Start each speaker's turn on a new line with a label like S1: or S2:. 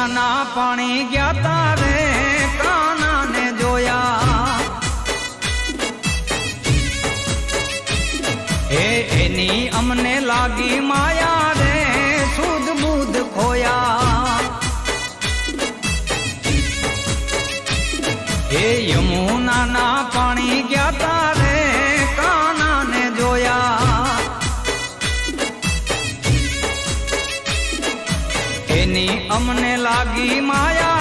S1: યમુનાના પાણી ગયા તારે કાનાને જોયા. હે એની અમને લાગી માયા રે સુધ બુધ ખોયા. હે યમુનાના પાણી એની અમને લાગી માયા